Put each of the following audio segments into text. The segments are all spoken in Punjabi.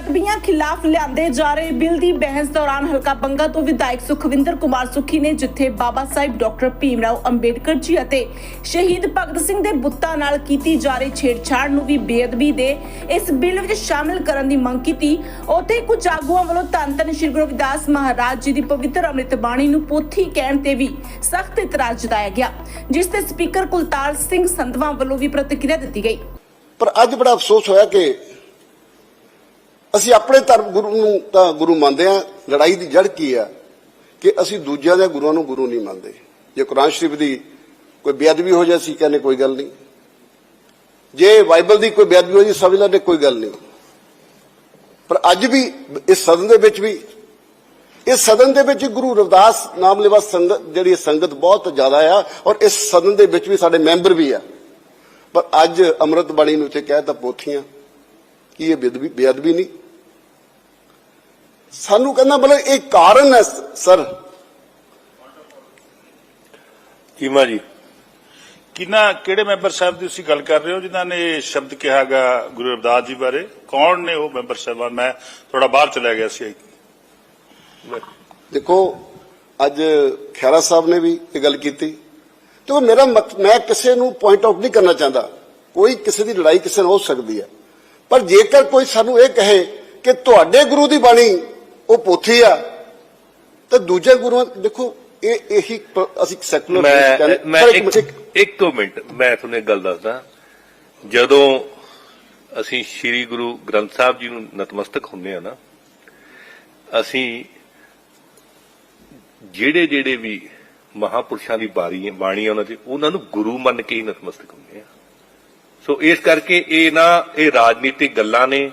ਬੇਅਦਬੀਆਂ ਖਿਲਾਫ ਲਿਆਂਦੇ ਜਾ ਰਹੇ ਬਿੱਲ ਦੀ ਬਹਿਸ ਦੌਰਾਨ ਹਲਕਾ ਬੰਗਾ ਤੋਂ ਵਿਧਾਇਕ ਸੁਖਵਿੰਦਰ ਕੁਮਾਰ ਸੁਖੀ ਨੇ ਜਿੱਥੇ ਬਾਬਾ ਸਾਹਿਬ ਡਾਕਟਰ ਭੀਮਰਾਓ ਅੰਬੇਡਕਰ ਜੀ ਅਤੇ ਸ਼ਹੀਦ ਭਗਤ ਸਿੰਘ ਦੇ ਬੁੱਤਾਂ ਨਾਲ ਕੀਤੀ ਜਾ ਰਹੀ ਛੇੜਛਾੜ ਨੂੰ ਵੀ ਬੇਅਦਬੀ ਦੇ ਇਸ ਬਿੱਲ ਵਿੱਚ ਸ਼ਾਮਿਲ ਕਰਨ ਦੀ ਮੰਗ ਕੀਤੀ। ਉੱਥੇ ਕੁਝ ਆਗੂਆਂ ਵੱਲੋਂ ਧੰਨ ਧੰਨ ਸ਼੍ਰੀ ਗੁਰੂ ਰਵਿਦਾਸ ਮਹਾਰਾਜ ਜੀ ਦੀ ਪਵਿੱਤਰ ਅੰਮ੍ਰਿਤ ਬਾਣੀ ਨੂੰ ਪੋਥੀ ਕਹਿਣ ਤੇ ਵੀ ਸਖਤ ਇਤਰਾਜ਼ ਜਤਾਇਆ ਗਿਆ, ਜਿਸ ਤੇ ਸਪੀਕਰ ਕੁਲਤਾਰ ਸਿੰਘ ਸੰਧਵਾ ਵੱਲੋਂ ਵੀ ਪ੍ਰਤੀਕਿਰਿਆ ਦਿੱਤੀ ਗਈ। ਪਰ ਅੱਜ ਬੜਾ ਅਫਸੋਸ ਹੋਇਆ ਕਿ ਅਸੀਂ ਆਪਣੇ ਧਰਮ ਗੁਰੂ ਨੂੰ ਤਾਂ ਗੁਰੂ ਮੰਨਦੇ ਆ ਲੜਾਈ ਦੀ ਜੜ ਕੀ ਆ? ਕਿ ਅਸੀਂ ਦੂਜਿਆਂ ਦੇ ਗੁਰੂਆਂ ਨੂੰ ਗੁਰੂ ਨਹੀਂ ਮੰਨਦੇ। ਜੇ ਕੁਰਾਨ ਸ਼ਰੀਫ ਦੀ ਕੋਈ ਬੇਅਦਬੀ ਹੋ ਜਾਏ ਸੀ ਕਹਿੰਦੇ ਕੋਈ ਗੱਲ ਨਹੀਂ। ਜੇ ਬਾਈਬਲ ਦੀ ਕੋਈ ਬੇਅਦਬੀ ਹੋ ਜੀ ਸਮਝ ਲੈਂਦੇ ਕੋਈ ਗੱਲ ਨਹੀਂ। ਪਰ ਅੱਜ ਵੀ ਇਸ ਸਦਨ ਦੇ ਵਿੱਚ ਵੀ, ਇਸ ਸਦਨ ਦੇ ਵਿੱਚ ਗੁਰੂ ਰਵਿਦਾਸ ਨਾਮ ਲੈਵਾ ਸੰਗਤ, ਜਿਹੜੀ ਸੰਗਤ ਬਹੁਤ ਜ਼ਿਆਦਾ ਆ, ਔਰ ਇਸ ਸਦਨ ਦੇ ਵਿੱਚ ਵੀ ਸਾਡੇ ਮੈਂਬਰ ਵੀ ਆ। ਪਰ ਅੱਜ ਅੰਮ੍ਰਿਤ ਬਾਣੀ ਨੂੰ ਇੱਥੇ ਕਹਿ ਤਾਂ ਪੋਥੀਆਂ। ਕੀ ਇਹ ਬੇਅਦਬੀ? ਬੇਅਦਬੀ ਨਹੀਂ। ਸਾਨੂੰ ਕਹਿੰਦਾ ਮਤਲਬ ਇਹ ਕਾਰਨ ਹੈ ਸਰ। ਕੀਮਾ ਜੀ। ਕਿੰਨਾ ਕਿਹੜੇ ਮੈਂਬਰ ਸਾਹਿਬ ਦੀ ਤੁਸੀਂ ਗੱਲ ਕਰ ਰਹੇ ਹੋ ਜਿਨ੍ਹਾਂ ਨੇ ਸ਼ਬਦ ਕਿਹਾਗਾ ਗੁਰੂ ਰਵਿਦਾਸ ਜੀ ਬਾਰੇ? ਕੌਣ ਨੇ ਉਹ ਮੈਂਬਰ ਸਾਹਿਬਾਨ? ਮੈਂ ਥੋੜਾ ਬਾਹਰ ਚਲਾ ਗਿਆ ਸੀ। ਦੇਖੋ ਅੱਜ ਖੈਰਾ ਸਾਹਿਬ ਨੇ ਵੀ ਇਹ ਗੱਲ ਕੀਤੀ। ਤੇ ਉਹ ਮੇਰਾ ਮੈਂ ਕਿਸੇ ਨੂੰ ਪੁਆਇੰਟ ਆਊਟ ਨਹੀਂ ਕਰਨਾ ਚਾਹੁੰਦਾ। ਕੋਈ ਕਿਸੇ ਦੀ ਲੜਾਈ ਕਿਸੇ ਨਾਲ ਹੋ ਸਕਦੀ ਹੈ। ਪਰ ਜੇਕਰ ਕੋਈ ਸਾਨੂੰ ਇਹ ਕਹੇ ਕਿ ਤੁਹਾਡੇ ਗੁਰੂ ਦੀ ਬਾਣੀ ਉਹ ਪੋਥੀ ਆ ਤਾਂ ਦੂਜੇ ਗੁਰੂ ਦੇਖੋ ਇਹ ਇਹੀ ਅਸੀਂ ਸੈਕੂਲਰ ਮੈਂ ਮੈਂ ਇੱਕ ਮਿੰਟ ਮੈਂ ਤੁਹਾਨੂੰ ਇੱਕ ਗੱਲ ਦੱਸਦਾ। ਜਦੋਂ ਅਸੀਂ ਸ੍ਰੀ ਗੁਰੂ ਗ੍ਰੰਥ ਸਾਹਿਬ ਜੀ ਨੂੰ ਨਤਮਸਤਕ ਹੁੰਦੇ ਆ ਨਾ ਅਸੀਂ ਜਿਹੜੇ ਜਿਹੜੇ ਵੀ ਮਹਾਪੁਰਸ਼ਾਂ ਦੀ ਬਾਣੀ ਬਾਣੀ ਆ ਉਹਨਾਂ ਦੀ ਉਹਨਾਂ ਨੂੰ ਗੁਰੂ ਮੰਨ ਕੇ ਹੀ ਨਤਮਸਤਕ ਹੁੰਦੇ ਆ ਸੋ ਇਸ ਕਰਕੇ ਇਹ ਨਾ, ਇਹ ਰਾਜਨੀਤਿਕ ਗੱਲਾਂ ਨੇ।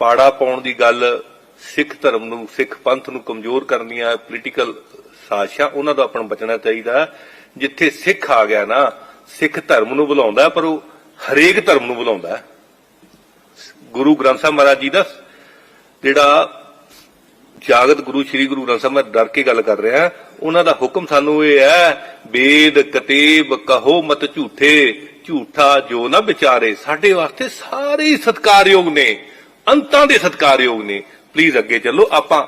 ਪਾੜਾ ਪਾਉਣ ਦੀ ਗੱਲ ਸਿੱਖ ਧਰਮ ਨੂੰ, ਸਿੱਖ ਪੰਥ ਨੂੰ ਕਮਜ਼ੋਰ ਕਰਨੀਆਂ ਪੋਲੀਟੀਕਲ ਸਾਜ਼ਿਸ਼ਾਂ, ਉਹਨਾਂ ਤੋਂ ਆਪਣਾ ਬਚਣਾ ਚਾਹੀਦਾ। ਜਿੱਥੇ ਸਿੱਖ ਆ ਗਿਆ ਨਾ, ਸਿੱਖ ਧਰਮ ਨੂੰ ਬੁਲਾਉਂਦਾ, ਪਰ ਉਹ ਹਰੇਕ ਧਰਮ ਨੂੰ ਬੁਲਾਉਂਦਾ। ਗੁਰੂ ਗ੍ਰੰਥ ਸਾਹਿਬ ਮਹਾਰਾਜ ਜੀ ਦਾ, ਜਿਹੜਾ ਜਾਗਤ ਗੁਰੂ, ਸ੍ਰੀ ਗੁਰੂ ਗ੍ਰੰਥ ਸਾਹਿਬ ਮੈਂ ਡਰ ਕੇ ਗੱਲ ਕਰ ਰਿਹਾ, ਉਹਨਾਂ ਦਾ ਹੁਕਮ ਸਾਨੂੰ ਇਹ ਹੈ ਵੇਦ ਕਤੇਬ ਕਹੋ ਮਤ ਝੂਠੇ ਝੂਠਾ ਜੋ ਨਾ ਵਿਚਾਰੇ ਸਾਡੇ ਵਾਸਤੇ ਸਾਰੇ ਹੀ ਸਤਿਕਾਰਯੋਗ ਨੇ ਅੰਤਾਂ ਦੇ ਸਤਿਕਾਰਯੋਗ ਨੇ। ਪਲੀਜ਼ ਅੱਗੇ ਚੱਲੋ ਆਪਾਂ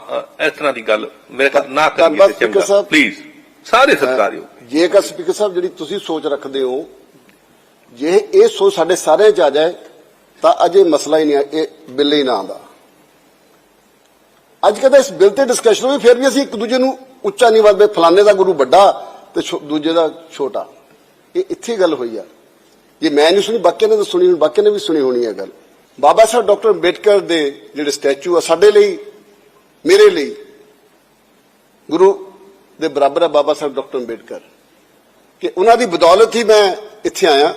ਇਸ ਤਰ੍ਹਾਂ ਦੀ ਗੱਲ ਮੇਰੇ ਖਿਆਲ ਨਾ ਕਰੀਏ ਚੰਗਾ। ਪਲੀਜ਼ ਸਾਰੇ ਸਤਿਕਾਰਯੋਗ। ਜੇਕਰ ਸਪੀਕਰ ਸਾਹਿਬ ਜਿਹੜੀ ਤੁਸੀਂ ਸੋਚ ਰੱਖਦੇ ਹੋ ਜੇ ਇਹ ਸੋਚ ਸਾਡੇ ਸਾਰਿਆਂ 'ਚ ਆ ਜਾਏ ਤਾਂ ਅਜੇ ਮਸਲਾ ਹੀ ਨਹੀਂ ਇਹ ਬਿੱਲ ਹੀ ਨਾ ਆਉਂਦਾ। ਅੱਜ ਕਹਿੰਦਾ ਇਸ ਬਿੱਲ ਤੇ ਡਿਸਕਸ਼ਨ ਹੋਈ ਫਿਰ ਵੀ ਅਸੀਂ ਇੱਕ ਦੂਜੇ ਨੂੰ ਉੱਚਾ ਨਹੀਂ ਵੱਧਦੇ ਫਲਾਣੇ ਦਾ ਗੁਰੂ ਵੱਡਾ ਤੇ ਦੂਜੇ ਦਾ ਛੋਟਾ। ਇਹ ਇੱਥੇ ਗੱਲ ਹੋਈ ਆ। ਜੇ ਮੈਂ ਨਹੀਂ ਸੁਣੀ, ਬਾਕੀਆਂ ਨੇ ਤਾਂ ਸੁਣੀ ਹੋਣੀ, ਬਾਕੀਆਂ ਨੇ ਵੀ ਸੁਣੀ ਹੋਣੀ ਹੈ ਗੱਲ। ਬਾਬਾ ਸਾਹਿਬ ਡਾਕਟਰ ਅੰਬੇਡਕਰ ਦੇ ਜਿਹੜੇ ਸਟੈਚੂ ਆ ਸਾਡੇ ਲਈ, ਮੇਰੇ ਲਈ, ਗੁਰੂ ਦੇ ਬਰਾਬਰ ਆ ਬਾਬਾ ਸਾਹਿਬ ਡਾਕਟਰ ਅੰਬੇਡਕਰ। ਕਿ ਉਹਨਾਂ ਦੀ ਬਦੌਲਤ ਹੀ ਮੈਂ ਇੱਥੇ ਆਇਆ।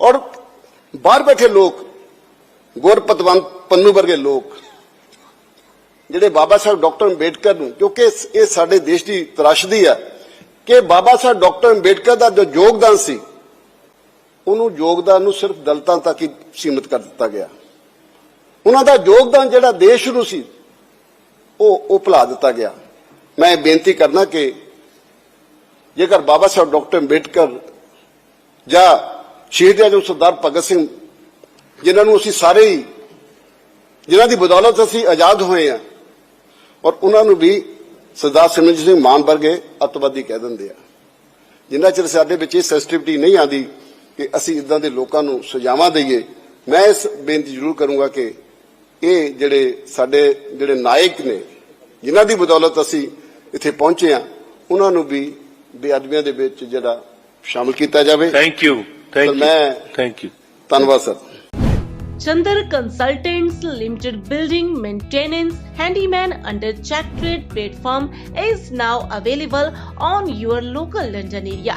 ਔਰ ਬਾਹਰ ਬੈਠੇ ਲੋਕ, ਗੁਰਪਤਵੰਤ ਪੰਨੂ ਵਰਗੇ ਲੋਕ, ਜਿਹੜੇ ਬਾਬਾ ਸਾਹਿਬ ਡਾਕਟਰ ਅੰਬੇਡਕਰ ਨੂੰ, ਕਿਉਂਕਿ ਇਹ ਸਾਡੇ ਦੇਸ਼ ਦੀ ਤਰਾਸ਼ਦੀ ਆ, ਕਿ ਬਾਬਾ ਸਾਹਿਬ ਡਾਕਟਰ ਅੰਬੇਡਕਰ ਦਾ ਜੋ ਯੋਗਦਾਨ ਸੀ ਉਹਨੂੰ ਯੋਗਦਾਨ ਨੂੰ ਸਿਰਫ ਦਲਤਾਂ ਤੱਕ ਹੀ ਸੀਮਿਤ ਕਰ ਦਿੱਤਾ ਗਿਆ। ਉਹਨਾਂ ਦਾ ਯੋਗਦਾਨ ਜਿਹੜਾ ਦੇਸ਼ ਨੂੰ ਸੀ, ਉਹ ਉਹ ਭੁਲਾ ਦਿੱਤਾ ਗਿਆ। ਮੈਂ ਬੇਨਤੀ ਕਰਨਾ ਕਿ ਜੇਕਰ ਬਾਬਾ ਸਾਹਿਬ ਡਾਕਟਰ ਅੰਬੇਡਕਰ ਜਾਂ ਸ਼ਹੀਦ ਆਜਮ ਸਰਦਾਰ ਭਗਤ ਸਿੰਘ, ਜਿਨ੍ਹਾਂ ਨੂੰ ਅਸੀਂ ਸਾਰੇ ਹੀ, ਜਿਨ੍ਹਾਂ ਦੀ ਬਦੌਲਤ ਅਸੀਂ ਆਜ਼ਾਦ ਹੋਏ ਆ ਔਰ ਉਹਨਾਂ ਨੂੰ ਵੀ ਸਰਦਾਰ ਸਿਮਰਨਜੀਤ ਸਿੰਘ ਮਾਨ ਵਰਗੇ ਅੱਤਵਾਦੀ ਕਹਿ ਦਿੰਦੇ ਆ। ਜਿੰਨਾ ਚਿਰ ਸਾਡੇ ਵਿੱਚ ਇਹ ਸੈਂਸਿਟੀਵਿਟੀ ਨਹੀਂ ਆਂਦੀ ਕਿ ਅਸੀਂ ਇਦਾਂ ਦੇ ਲੋਕਾਂ ਨੂੰ ਸਜ਼ਾਵਾਂ ਦਈਏ ਮੈਂ ਇਸ ਬੇਨਤੀ ਜ਼ਰੂਰ ਕਰੂੰਗਾ ਕਿ ਇਹ ਜਿਹੜੇ ਸਾਡੇ ਜਿਹੜੇ ਨਾਇਕ ਨੇ ਜਿਨ੍ਹਾਂ ਦੀ ਬਦੌਲਤ ਅਸੀਂ ਇੱਥੇ ਪਹੁੰਚੇ ਆ ਉਹਨਾਂ ਨੂੰ ਵੀ ਬੇਅਦਬੀਆਂ ਦੇ ਵਿੱਚ ਜਿਹੜਾ ਸ਼ਾਮਲ ਕੀਤਾ ਜਾਵੇ ਥੈਂਕ ਯੂ ਥੈਂਕ ਯੂ ਮੈਂ- ਥੈਂਕ ਯੂ ਧੰਨਵਾਦ sir Chandar Consultants Limited building maintenance handyman under check trade platform is now available on your local London area.